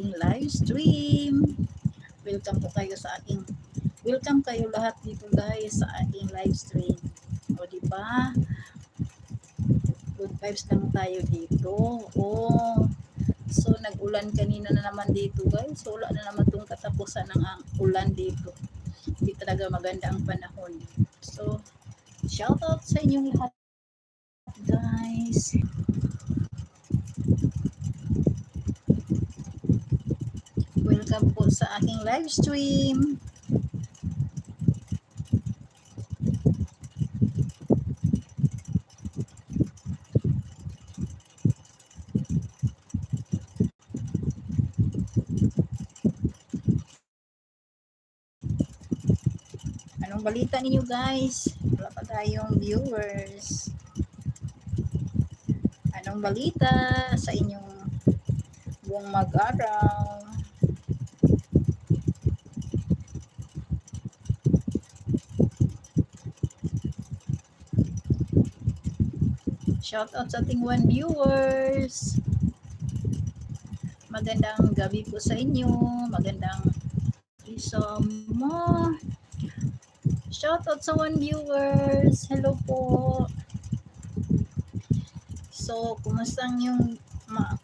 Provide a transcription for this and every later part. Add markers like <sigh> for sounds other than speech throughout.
ating live stream. Welcome po kayo sa aking Welcome kayo lahat dito guys sa aking live stream. O di ba? Good vibes lang tayo dito. Oh. So nag-ulan kanina na naman dito guys. So wala na naman tong katapusan ng ang ulan dito. Hindi talaga maganda ang panahon. So shout out sa inyong lahat guys. Welcome po sa aking live stream. Anong balita ninyo guys? Wala pa tayong viewers. Anong balita sa inyong buong mag-araw? Shout out sa ating one viewers. Magandang gabi po sa inyo. Magandang isa mo. Shout out sa one viewers. Hello po. So, kumusta yung ma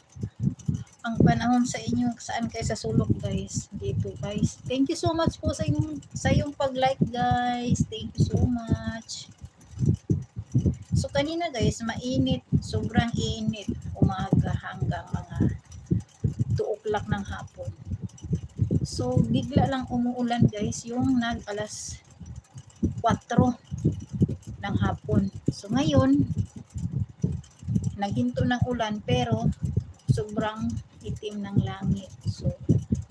ang panahon sa inyo saan kayo sa sulok guys dito guys thank you so much po sa inyong sa yung pag like guys thank you so much so kanina guys mainit sobrang init umaga hanggang mga 2 o'clock ng hapon so bigla lang umuulan guys yung nag alas 4 ng hapon so ngayon naghinto ng ulan pero sobrang itim ng langit. So,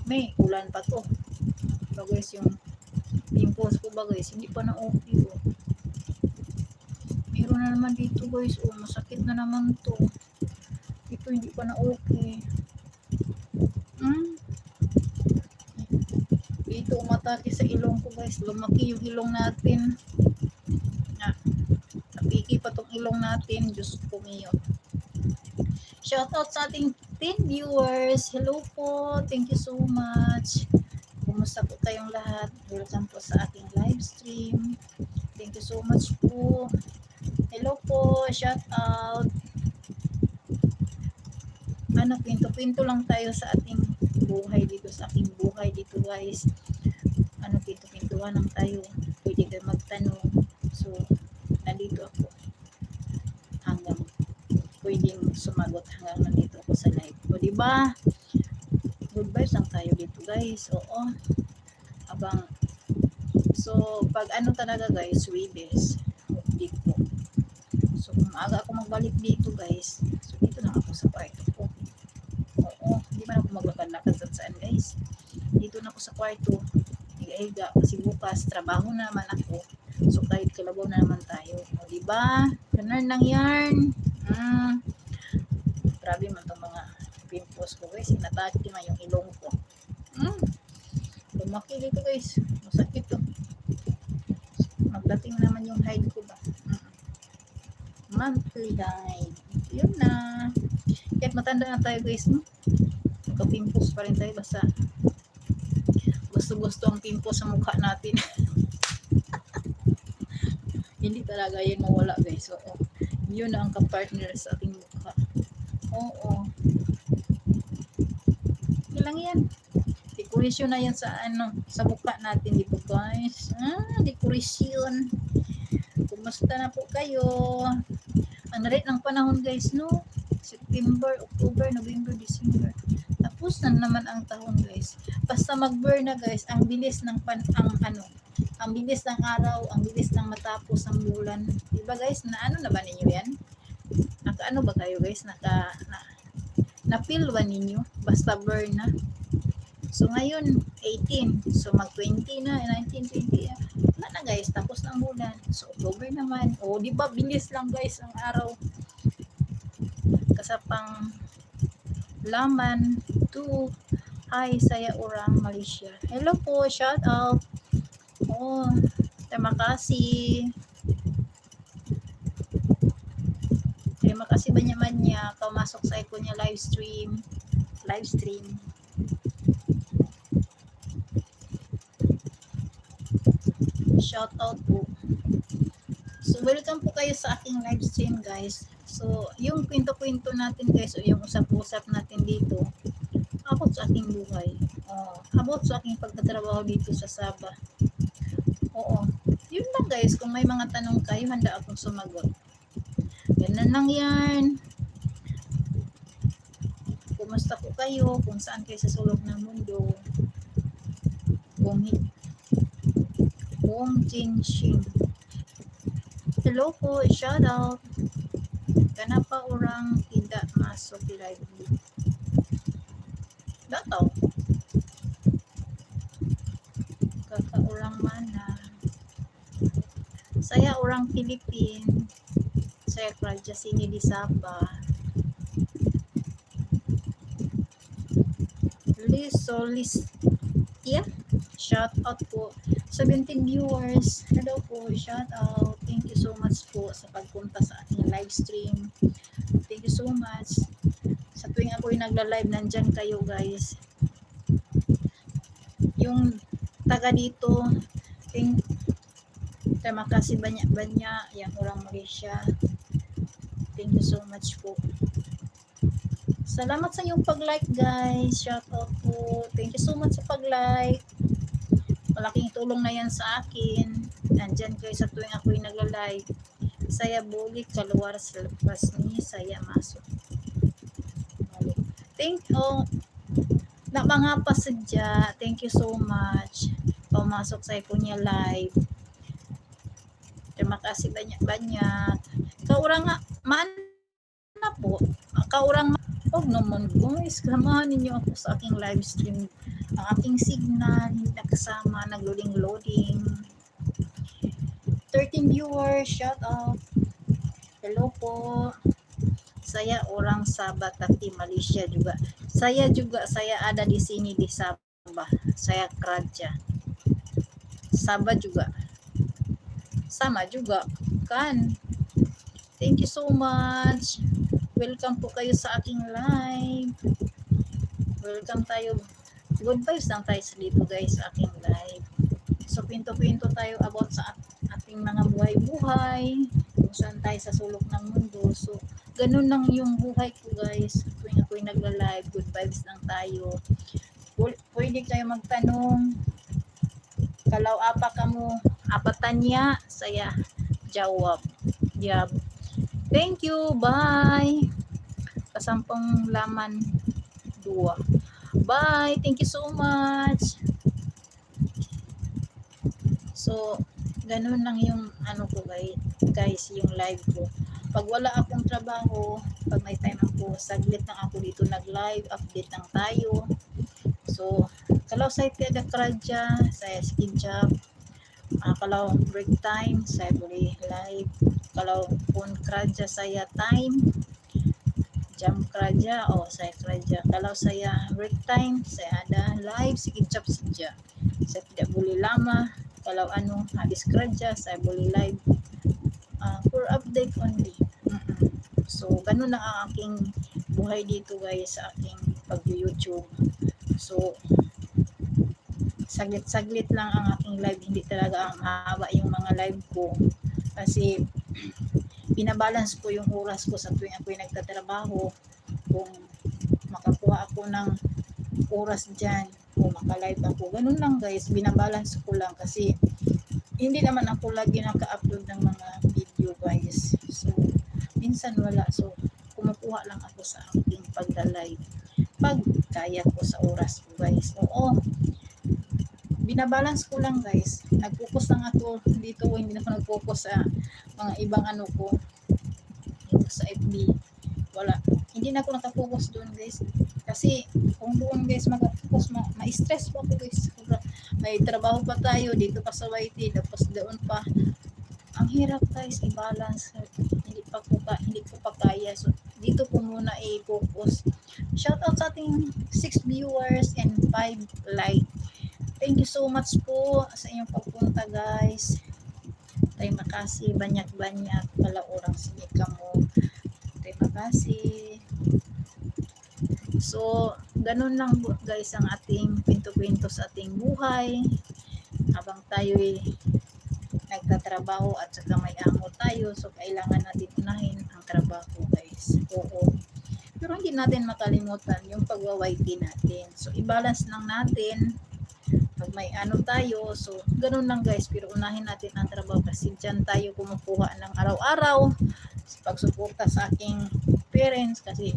may ulan pa to. So guys, yung pimples ko ba guys, hindi pa na okay oh. Meron na naman dito guys, oh, masakit na naman to. Ito hindi pa na okay. Hmm? Dito umatake sa ilong ko guys, lumaki yung ilong natin. Na, napiki pa tong ilong natin, Diyos ko miyo. Shoutout sa ating 10 viewers. Hello po. Thank you so much. Kumusta po kayong lahat? Welcome po sa ating live stream. Thank you so much po. Hello po. Shoutout. Ano, pinto-pinto lang tayo sa ating buhay dito, sa aking buhay dito guys. Ano, pinto-pintuan lang tayo. Pwede kayo magtanong. So, nandito ako. Hanggang pwedeng sumagot hanggang nandito ako sa live ko, di ba? Good vibes lang tayo dito, guys. Oo. Abang So, pag ano talaga, guys, Webes, maaga ako magbalik dito, guys, so dito lang ako sa kwarto ko. Oo, hindi man ako maglakad-lakad sa saan, guys. Dito na ako sa kwarto. Higa-higa. Kasi bukas, trabaho na naman ako. So, kahit kalabaw na naman tayo. O, di ba? Ganun lang yarn. Mm. Grabe man itong mga pimples ko guys. Inatake na yung ilong ko. Mm. Lumaki dito guys. Masakit to. Magdating naman yung hide ko ba. Monthly hide. Yun na. Kahit matanda na tayo guys. No? Magka-pimples pa rin tayo. Basta gusto-gusto ang pimples sa mukha natin. <laughs> Hindi talaga yan mawala guys. Oo yun na ang kapartner sa ating mukha. Oo. Yun lang yan. Decoration na yan sa ano, sa mukha natin, di ba guys? Ah, decoration. Kumusta na po kayo? Ang rate ng panahon guys, no? September, October, November, December. Tapos na naman ang taon guys. Basta mag-burn na guys, ang bilis ng pan, ang ano, ang bilis ng araw, ang bilis ng matapos ang bulan. Diba guys, na ano na ba ninyo yan? Naka ano ba kayo guys? Naka, na, na-feel ba ninyo? Basta burn na. So ngayon, 18. So mag 20 na, 19, 20. Wala na guys, tapos ng bulan. So October naman. O, di ba bilis lang guys ang araw. Kasapang laman to Hi, saya orang Malaysia. Hello po, shout out. Oh, terima kasih. Terima kasih banyak-banyak kau masuk sa ko niya live stream. Live stream. Shout out po. So, welcome po kayo sa aking live stream, guys. So, yung kwento-kwento natin, guys, o yung usap-usap natin dito, about sa aking buhay. Oh, about sa aking pagtatrabaho dito sa Saba. Oo. Yun lang, guys. Kung may mga tanong kayo, handa akong sumagot. Ganun lang yan. Kumusta po kayo? Kung saan kayo sa sulok ng mundo? Kung Wong Jin Shin. Hello po, shout out. Kenapa orang tidak masuk live? Tidak tahu. Kakak orang mana? Saya orang Filipin. Saya kerja sini di Sabah. Lisolis. Ya, shout out po. 17 viewers. Hello po, shout out. Thank you so much po sa pagpunta sa ating live stream. Thank you so much. Sa tuwing ako'y nagla-live, nandyan kayo guys. Yung taga dito, thank, terima kasih banyak-banyak yang orang Malaysia. Thank you so much po. Salamat sa iyong pag-like guys. Shout out po. Thank you so much sa pag-like. Malaking tulong na yan sa akin. Nandyan kayo sa tuwing ako'y nagla-live. Saya bulik keluar selepas ni saya. Balik. Thank you. Na mga pasadya. Thank you so much. Pumasok sa punya live. Terima kasih banyak-banyak. Kaurang nga, po. Kaurang Huwag naman guys, samahan ninyo ako sa aking live stream. Ang aking signal, hindi nakasama, nag-loading-loading. 13 viewers, shout out. Hello po. Saya orang Sabah tapi Malaysia juga. Saya juga, saya ada di sini di Sabah. Saya kerja. Sabah juga. Sama juga, kan? Thank you so much. Welcome po kayo sa aking live. Welcome tayo. Good vibes lang tayo sa dito guys sa aking live. So pinto-pinto tayo about sa at- ating mga buhay-buhay. Kung saan tayo sa sulok ng mundo. So ganun lang yung buhay ko guys. Tuwing ako'y nagla-live, good vibes lang tayo. Pwede kayo magtanong. Kalau apa kamu? Apa tanya? Saya jawab. Jawab. Thank you. Bye. Kasampang laman dua. Bye. Thank you so much. So, ganun lang yung ano ko guys, guys yung live ko. Pag wala akong trabaho, pag may time ako, saglit lang ako dito nag-live, update lang tayo. So, kalau saya tiada kerja, saya skin job. Ah, kalau break time, boleh live. Kalau pun kerja saya time, jam kerja, oh saya kerja. Kalau saya break time, saya ada live sekejap saja. Saya tidak boleh lama. Kalau anu habis kerja, saya boleh live ah, for update only. Mm-mm. So, ganun lang ang aking buhay dito guys sa aking pag-YouTube. So, saglit-saglit lang ang aking live. Hindi talaga ang mahaba yung mga live ko. Kasi, binabalance ko yung oras ko sa tuwing ako'y nagtatrabaho. Kung makakuha ako ng oras dyan, kung makalive ako. Ganun lang guys, binabalance ko lang kasi hindi naman ako lagi naka-upload ng mga video guys. So, minsan wala. So, kumukuha lang ako sa aking pagda-live. Pag kaya ko sa oras ko guys. Oo, binabalance ko lang guys. Nag-focus lang ako dito. Hindi na ako nag-focus sa mga ibang ano ko. Sa FB. Wala. Hindi na ako nakafocus doon guys. Kasi kung doon guys mag-focus, ma- ma-stress ako guys. May trabaho pa tayo dito pa sa YT. Tapos doon pa. Ang hirap guys i-balance. Hindi pa ko ka, hindi ko pa kaya. So dito ko muna i-focus. Shout out sa ating 6 viewers and 5 like. Thank you so much po sa inyong pagpunta guys. Terima kasih banyak-banyak kalau orang sini kamu. Terima kasih. So, ganun lang guys ang ating pinto-pinto sa ating buhay. Habang tayo nagtatrabaho at saka may amo tayo. So, kailangan natin unahin ang trabaho, guys. Oo. Pero hindi natin makalimutan yung pagwa-YT natin. So, i-balance lang natin pag may ano tayo. So, ganun lang guys. Pero unahin natin ang trabaho kasi dyan tayo kumukuha ng araw-araw sa pagsuporta sa aking parents kasi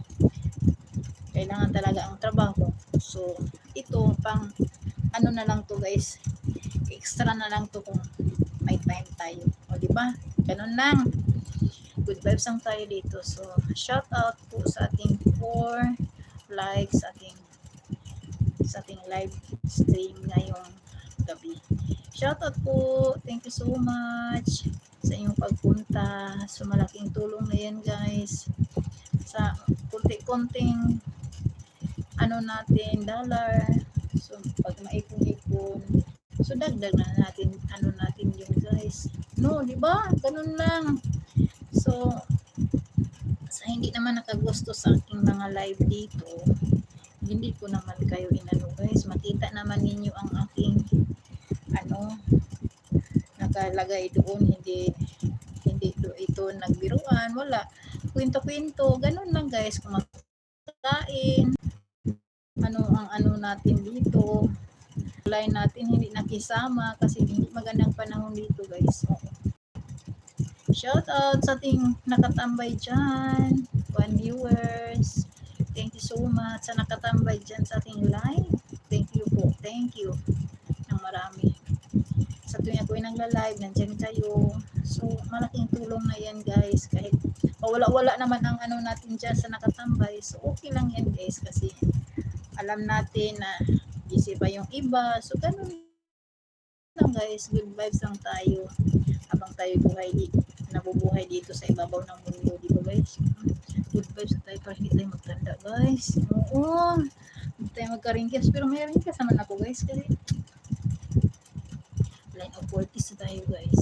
kailangan talaga ang trabaho. So, ito pang ano na lang to guys. Extra na lang to kung may time tayo. O, di ba? Ganun lang. Good vibes lang tayo dito. So, shout out po sa ating 4 likes ating sa ating live stream ngayong gabi. Shout out po. Thank you so much sa inyong pagpunta. So, malaking tulong na yan guys. Sa kunti-kunting ano natin, dollar. So, pag maipon-ipon, so dagdag na natin, ano natin yun guys. No, di ba? Ganun lang. So, sa hindi naman nakagusto sa aking mga live dito, hindi ko naman kayo inano guys. Makita naman ninyo ang aking ano nakalagay doon. Hindi hindi do ito nagbiruan. Wala. Kwento-kwento. Ganun lang guys. Kumakain ano ang ano natin dito. Line natin hindi nakisama kasi hindi magandang panahon dito guys. Oo. shout out sa ating nakatambay dyan. One viewers thank you so much sa nakatambay dyan sa ating live thank you po thank you ng marami sa tuwing ako ay nagla-live nandiyan kayo so malaking tulong na yan guys kahit wala-wala naman ang ano natin dyan sa nakatambay so okay lang yan guys kasi alam natin na busy pa yung iba. So, ganun lang guys. Good vibes lang tayo habang tayo buhay di, nabubuhay dito sa ibabaw ng mundo. Di ba guys? Good vibes na tayo para hindi tayo magtanda guys. Oo. Hindi tayo magka-ringkes. Pero may ringkes naman ako guys. Kasi line of 40s na tayo guys.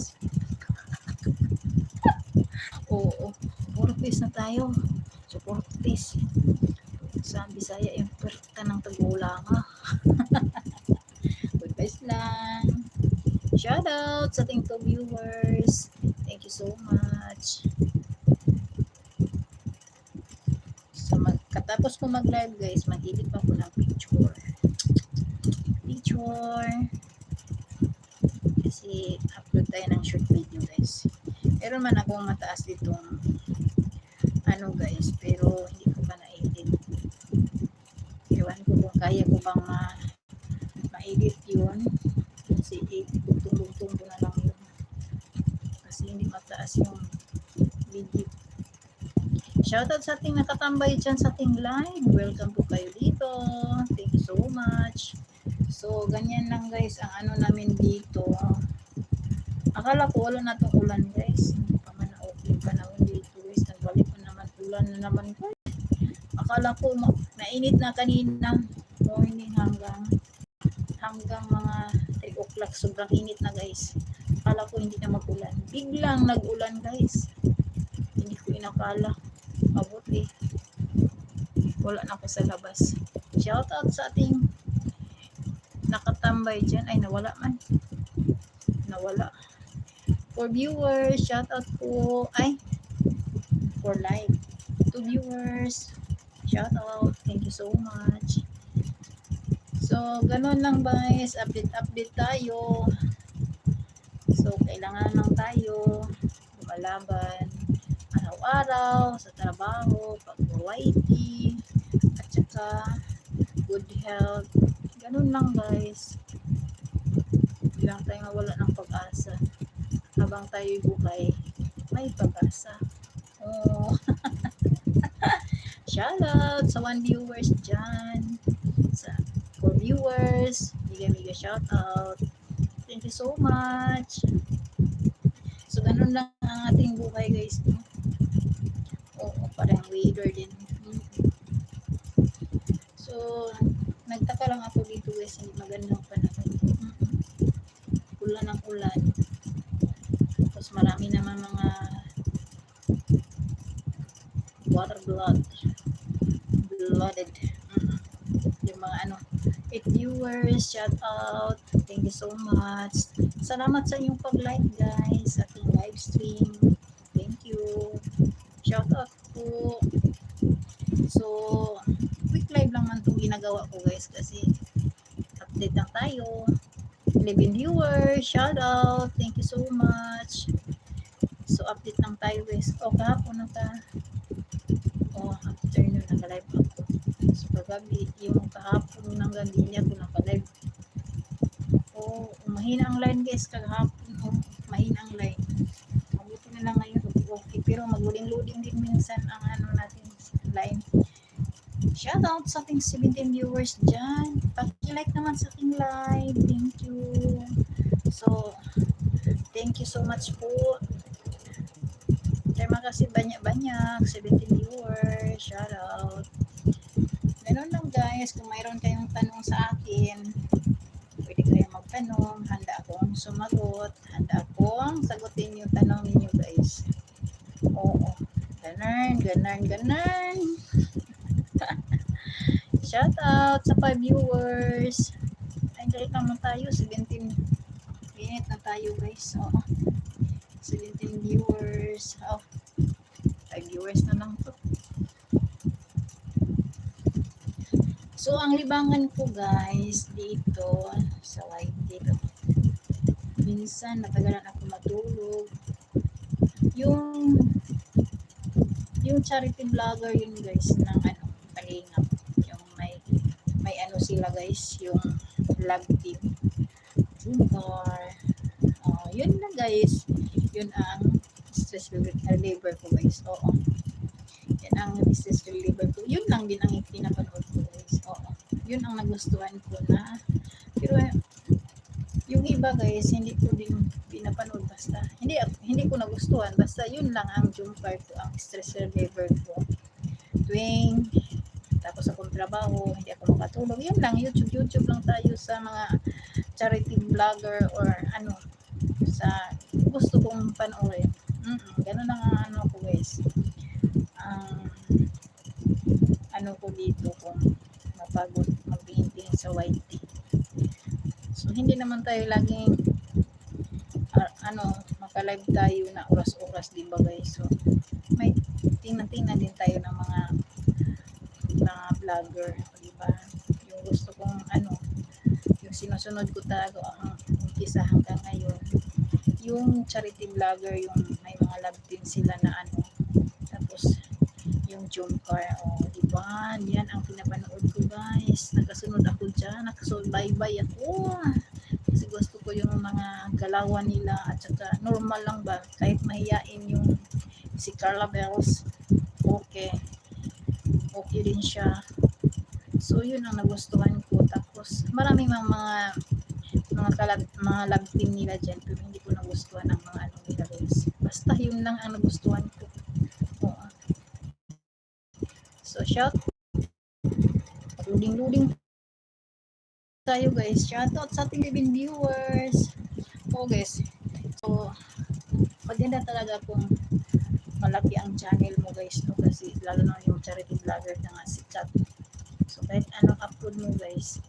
<laughs> Oo. 40s na tayo. So, 40s sa Bisaya yung perta ng tagulanga. <laughs> Good vibes lang. Shout out sa ating viewers. Thank you so much. So, mag, katapos ko mag-live guys, mag-edit pa ko ng picture. Picture. Kasi upload tayo ng short video guys. Meron man akong mataas ditong ano guys, pero hindi ko pa na-edit ewan ko kung kaya ko bang ma ma-edit yun kasi tungtong-tungto na lang yun kasi hindi mataas yung video shoutout sa ating nakatambay dyan sa ating live. Welcome po kayo dito. Thank you so much. So ganyan lang guys ang ano namin dito. Akala ko wala na tong ulan guys. Hindi pa man okay pa naman dito guys. Nagbalik pa naman ulan na naman guys. Akala ko ma- mainit na kanina. Morning hanggang hanggang mga 3 o'clock. Sobrang init na guys. Akala ko hindi na magulan. Biglang nagulan guys. Hindi ko inakala mabuti. Wala na ako sa labas. Shout out sa ating nakatambay dyan. Ay nawala man. Nawala. For viewers shout out po. Ay for live. To viewers Shout out. Thank you so much. So, ganun lang guys. Update-update tayo. So, kailangan lang tayo. Lumalaban araw-araw sa trabaho, pag-YT, at saka good health. Ganun lang guys. Hindi lang tayo mawala ng pag-asa. Habang tayo buhay, may pag-asa. Oh. <laughs> shoutout sa one viewers dyan. Sa four viewers, mega mega shoutout. Thank you so much. So, ganun lang ang ating buhay guys. No? Parang weather din. So, nagtaka lang ako dito guys, hindi magandang panahon. Ulan ng ulan. Tapos marami naman mga water blood blooded mm yung mga ano 8 viewers, shout out. Thank you so much. Salamat sa inyong pag-like guys ating live stream. Thank you. Shout out po. So, quick live lang man itong ginagawa ko guys kasi update lang tayo. 11 viewers, shout out. Thank you so much. So, update lang tayo guys. O, kahapon na ka. O, afternoon naka-live ako. So, kagabi, yung kahapon ng gabi niya ako naka-live. O, mahina ang line guys kagahapon. O, mahina ang line. Mabuti na lang ngayon. Okay, pero mag-loading din minsan ang ano natin, line. Shout out sa ating 17 viewers dyan. Pag-like naman sa ating live. Thank you. So, thank you so much po. Terima kasih banyak-banyak. 17 viewers. Shout out. Ganun lang guys. Kung mayroon kayong tanong sa akin, pwede kayong magtanong. Handa akong sumagot. Handa akong sagutin yung tanong ninyo guys. Oo. Ganun, ganun, ganun. Shout out sa 5 viewers. Ay, dali naman tayo. 17 minute na tayo guys. Oo. 17 viewers. Oh. 5 viewers na lang to. So, ang libangan ko guys dito sa white dito. Minsan, natagalan ako matulog. Yung yung charity vlogger yun guys ng ano, kalingap. May ano sila guys, yung love team. Junior. Oh, yun na guys. Yun ang stress reliever ko guys. Oo. Yan ang stress reliever ko. Yun lang din ang pinapanood ko guys. Oo. Yun ang nagustuhan ko na. Pero yung iba guys, hindi ko din pinapanood basta. Hindi hindi ko nagustuhan. Basta yun lang ang jumper ko, ang stress reliever ko. Tuwing tapos akong trabaho, hindi ako makatulog. Yun lang, YouTube, YouTube lang tayo sa mga charity vlogger or ano, sa gusto kong panoorin. Mm ganun lang ang ano ko guys. Ang ano ko dito kung mapagod mag-painting sa tea. So hindi naman tayo laging ah, ano, maka-live tayo na oras-oras, di ba guys? So may tingnan-tingnan din tayo ng mga vlogger, di ba? Yung gusto kong ano, yung sinusunod ko talaga ang umpisa hanggang ngayon. Yung charity vlogger, yung may mga love team sila na ano, tapos yung Jumcar, oh, di ba? Yan ang pinapanood ko guys. Nakasunod ako dyan, nakasulbaybay ako. Kasi gusto ko yung mga galawan nila at saka normal lang ba, kahit mahiyain yung si Carla Bells, okay. Okay din siya. So, yun ang nagustuhan ko. Tapos, maraming mga mga mga, kalab, mga love team nila dyan pero hindi ko nagustuhan ang mga ano nila guys. Basta yun lang ang nagustuhan ko. Oo. So, shout loading-loading tayo guys. Shout out sa ating 11 viewers. Oo guys. So, maganda talaga kung malaki ang channel mo guys no kasi lalo na yung charity vlogger na nga si Chat. So kahit anong upload mo guys,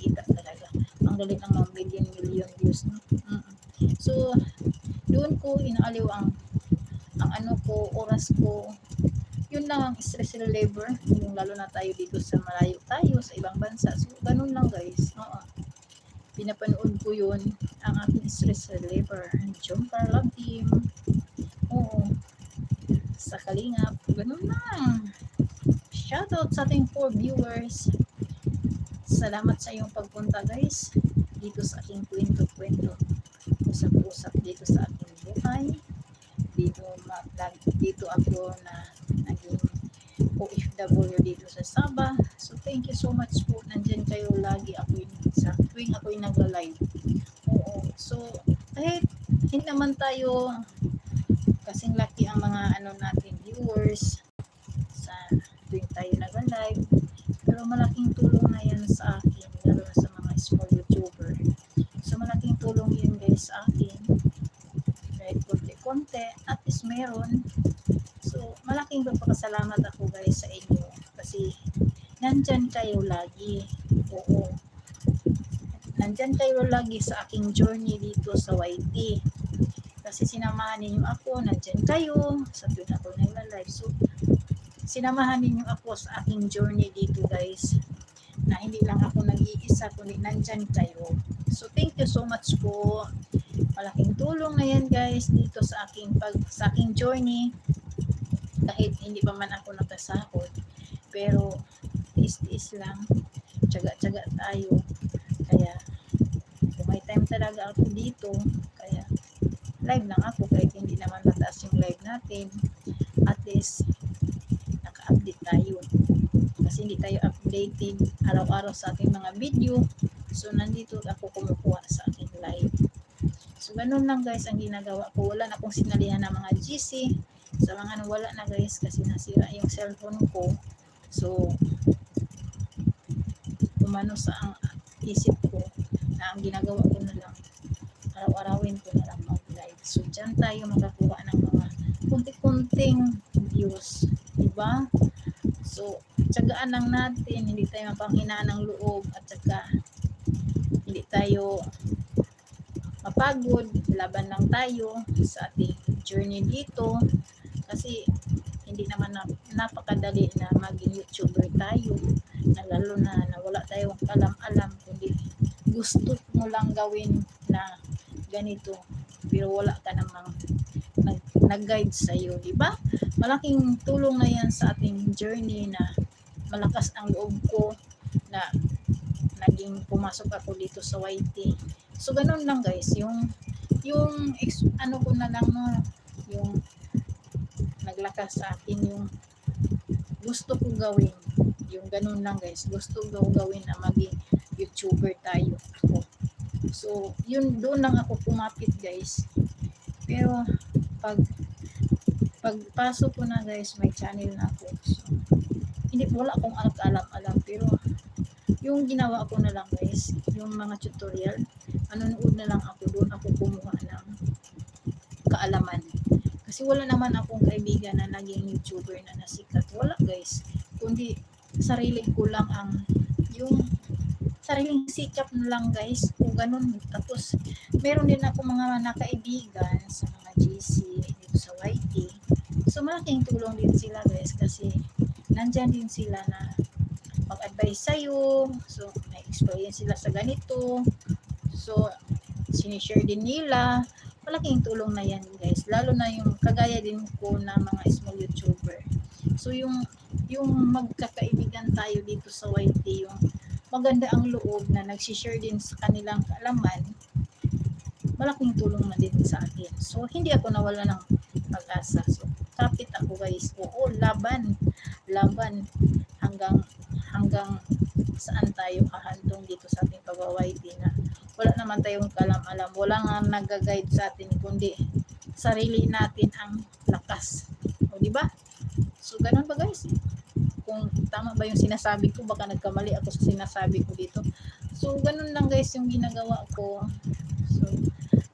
kita talaga. Ang dali ng mga million million views no. Mm-mm. So doon ko inaaliw ang ang ano ko, oras ko. Yun lang ang stress reliever, yung lalo na tayo dito sa malayo tayo, sa ibang bansa. So, ganun lang guys. Oo. Pinapanood ko yun, ang aking stress reliever. Jumper Love Team. Sa Kalingap. Ganun lang. Shoutout sa ating 4 viewers. Salamat sa iyong pagpunta guys. Dito sa aking kwento-kwento. Usap-usap dito sa aking buhay. Dito, dito ako na naging OFW dito sa Sabah. So thank you so much po. Nandyan kayo lagi ako sa tuwing ako yung nagla-live. Oo. So kahit hindi naman tayo kasing laki ang mga ano natin viewers. Sa tuwing tayo nag-live. Pero malaking tulong na yan sa akin lalo na sa mga small youtuber. So malaking tulong yun guys sa akin. Kahit konti-konti at least meron. So malaking pagpapasalamat ako guys sa inyo. Kasi nandyan kayo lagi. Oo. Nandyan kayo lagi sa aking journey dito sa YT. Kasi sinamahan ninyo ako, nandyan kayo, sa tuwing ako nagla-live. So, sinamahan ninyo ako sa aking journey dito guys na hindi lang ako nag-iisa kundi nandyan kayo. So thank you so much po. Malaking tulong na yan guys dito sa aking pag sa aking journey kahit hindi pa man ako nakasahod pero tiis-tiis lang tsaga-tsaga tayo kaya kung may time talaga ako dito kaya live lang ako kahit hindi naman mataas yung live natin. At least naka-update tayo. Kasi hindi tayo updated araw-araw sa ating mga video. So nandito ako kumukuha sa aking live. So ganun lang guys ang ginagawa ko. Wala na akong sinalihan ng mga GC sa mga wala na guys kasi nasira yung cellphone ko. So umano sa ang isip ko na ang ginagawa ko na lang araw-arawin ko na lang so dyan tayo makakuha ng mga kunti-kunting views diba? So tsagaan lang natin hindi tayo mapanghinaan ng loob at saka hindi tayo mapagod laban lang tayo sa ating journey dito. Kasi hindi naman na, napakadali na maging YouTuber tayo na lalo na, na wala tayong alam-alam kundi gusto mo lang gawin na ganito pero wala ka namang nag, nag-guide sa iyo, di ba? Malaking tulong na yan sa ating journey na malakas ang loob ko na naging pumasok ako dito sa YT. So ganun lang guys, yung yung ano ko na lang no, yung naglakas sa akin yung gusto ko gawin. Yung ganun lang guys, gusto ko gawin na maging YouTuber tayo ako. So, yun doon lang ako kumapit guys. Pero pag pagpasok ko na guys, may channel na ako. So, hindi wala akong alam-alam pero yung ginawa ko na lang guys, yung mga tutorial, manonood na lang ako doon ako kumuha ng kaalaman. Kasi wala naman akong kaibigan na naging YouTuber na nasikat. Wala guys. Kundi sarili ko lang ang yung sariling sikap na lang guys. Kung ganun. Tapos meron din ako mga nakaibigan sa mga GC dito sa YT. So malaking tulong din sila guys kasi nandyan din sila na mag-advise sa'yo. So may experience sila sa ganito. So sinishare din nila malaking tulong na yan guys lalo na yung kagaya din ko na mga small youtuber so yung yung magkakaibigan tayo dito sa YT yung maganda ang loob na nagsishare din sa kanilang kaalaman malaking tulong na din sa akin so hindi ako nawala ng pag-asa so kapit ako guys oo laban laban hanggang hanggang saan tayo kahantong dito sa ating pag-YT na wala naman tayong kalam-alam. Wala nga nag-guide sa atin, kundi sarili natin ang lakas. O, di ba? So, ganun ba guys? Kung tama ba yung sinasabi ko, baka nagkamali ako sa sinasabi ko dito. So, ganun lang guys yung ginagawa ko. So,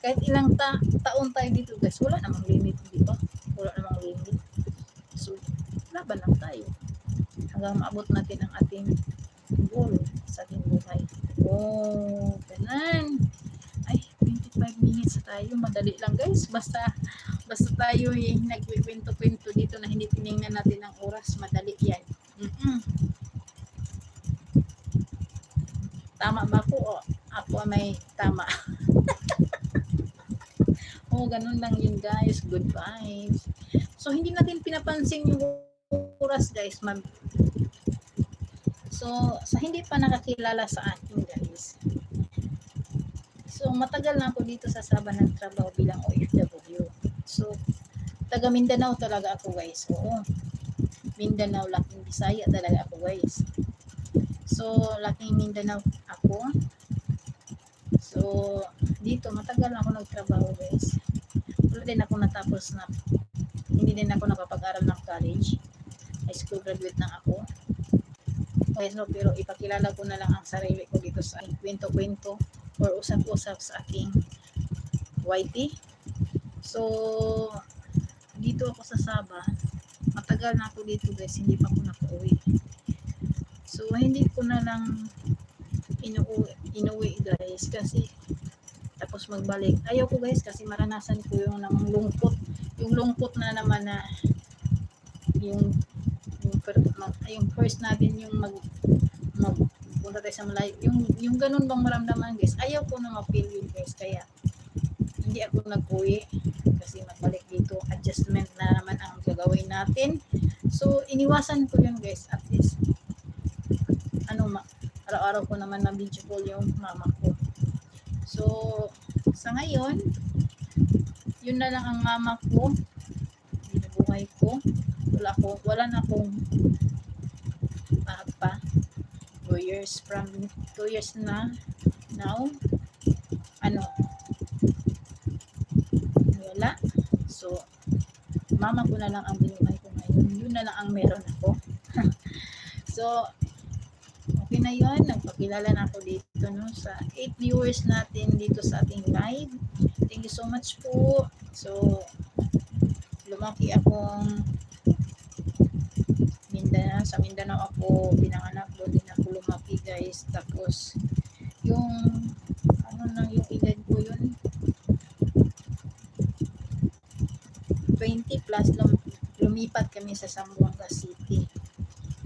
kahit ilang ta taon tayo dito guys, wala namang limit dito. Wala namang limit. So, laban lang tayo. Hanggang maabot natin ang ating goal sa ating buhay. Oh, ganun. Ay, 25 minutes tayo. Madali lang guys. Basta, basta tayo eh, nagkikwento-kwento dito na hindi tinignan natin ang oras. Madali yan. Tama ba po? O, ako may tama. <laughs> oh, ganun lang yun guys. Good vibes. So, hindi natin pinapansin yung oras guys. Mag So, sa hindi pa nakakilala sa akin guys. So, matagal na ako dito sa Sabah nagtrabaho bilang OFW. So, taga Mindanao talaga ako guys. Oo. Mindanao, laking Bisaya talaga ako guys. So, laking Mindanao ako. So, dito matagal ako nagtrabaho guys. Wala din ako natapos na hindi din ako nakapag-aral ng college. High school graduate na ako. Okay, no, pero ipakilala ko na lang ang sarili ko dito sa kwento-kwento or usap-usap sa aking YT. So, dito ako sa Saba. Matagal na ako dito guys, hindi pa ako nakauwi. So, hindi ko na lang inuwi, inuwi guys kasi tapos magbalik. Ayaw ko guys kasi maranasan ko yung namang lungkot. Yung lungkot na naman na yung yung, fir- mag- yung first natin yung mag mag punta tayo sa malayo. Yung, yung ganun bang maramdaman guys. Ayaw ko na ma-feel yun guys. Kaya hindi ako nag-uwi kasi magbalik dito. Adjustment na naman ang gagawin natin. So, iniwasan ko yun guys. At least, ano, araw-araw ko naman na video yung mama ko. So, sa ngayon, yun na lang ang mama ko. Binubuhay ko. Wala ko, wala na akong papa. Two years from, two years na now. Ano, wala. So, mama ko na lang ang binuhay ko ngayon. Yun na lang ang meron ako. <laughs> so, okay na yun. Nagpakilala na ako dito no, sa 8 viewers natin dito sa ating live. Thank you so much po. So, lumaki akong Mindanao. Sa Mindanao ako pinanganak. Doon din ako lumaki guys. Tapos, yung ano na yung edad ko yun 20 plus lum, lumipat kami sa Zamboanga City.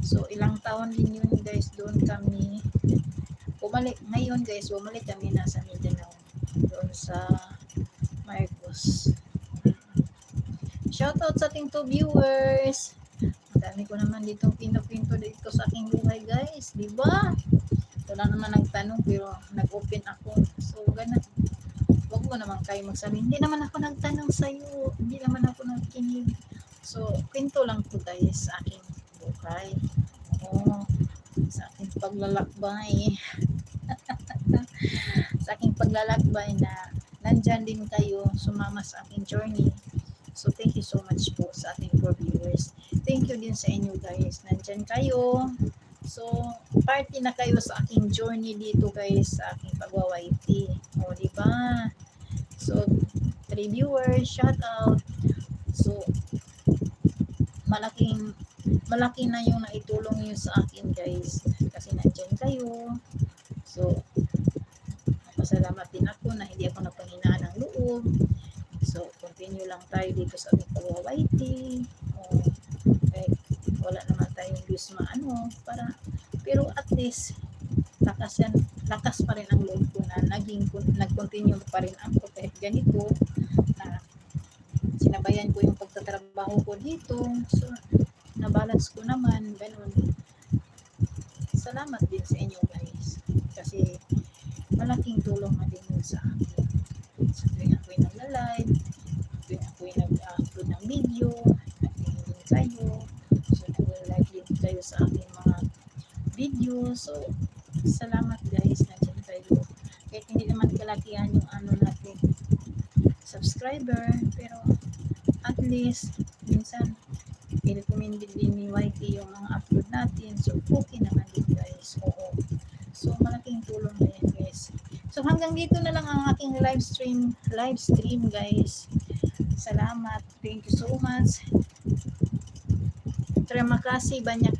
So ilang taon din yun guys doon kami bumalik ngayon guys bumalik kami na sa Mindanao doon sa Marcos. Shoutout sa ating two viewers. Dami ko naman ditong pinto-pinto dito sa aking buhay guys, di ba? Wala naman nagtanong pero nag-open ako. So ganun mo naman kayo magsabi, hindi naman ako nagtanong sa iyo, hindi naman ako nagkinig. So, kwento lang po guys sa aking buhay. Oo, sa aking paglalakbay. <laughs> sa aking paglalakbay na nandyan din kayo sumama sa aking journey. So, thank you so much po sa ating four viewers. Thank you din sa inyo guys. Nandyan kayo. So, party na kayo sa aking journey dito guys sa aking pagwa-YT. O, di ba? So, three viewers, shout out. So, malaking malaki na yung naitulong niyo sa akin guys kasi nandyan kayo. So, pasalamat din ako na hindi ako napanginaan ng loob. So, continue lang tayo dito sa ating pagwa-YT. O, eh, wala naman tayong views maano para pero at least lakas yan. Lakas pa rin ang loob ko na naging nag-continue pa rin ako kahit ganito na sinabayan ko yung pagtatrabaho ko dito. So nabalance ko naman ganun. Salamat din sa inyo guys. Kasi malaking tulong na din yun sa akin. Sa tuwing ako'y nagla-live tuwing ako'y nag-upload ng video nagtingin din kayo. So nag-like din kayo sa aking mga video. So salamat guys nandiyan kayo. Kahit hindi naman kalakihan yung ano natin subscriber pero at least minsan i-recommended din ni YT yung mga upload natin. So okay naman din guys. Oo. So malaking tulong na yan guys. So hanggang dito na lang ang aking live stream live stream guys. Salamat. Thank you so much. Terima kasih banyak-banyak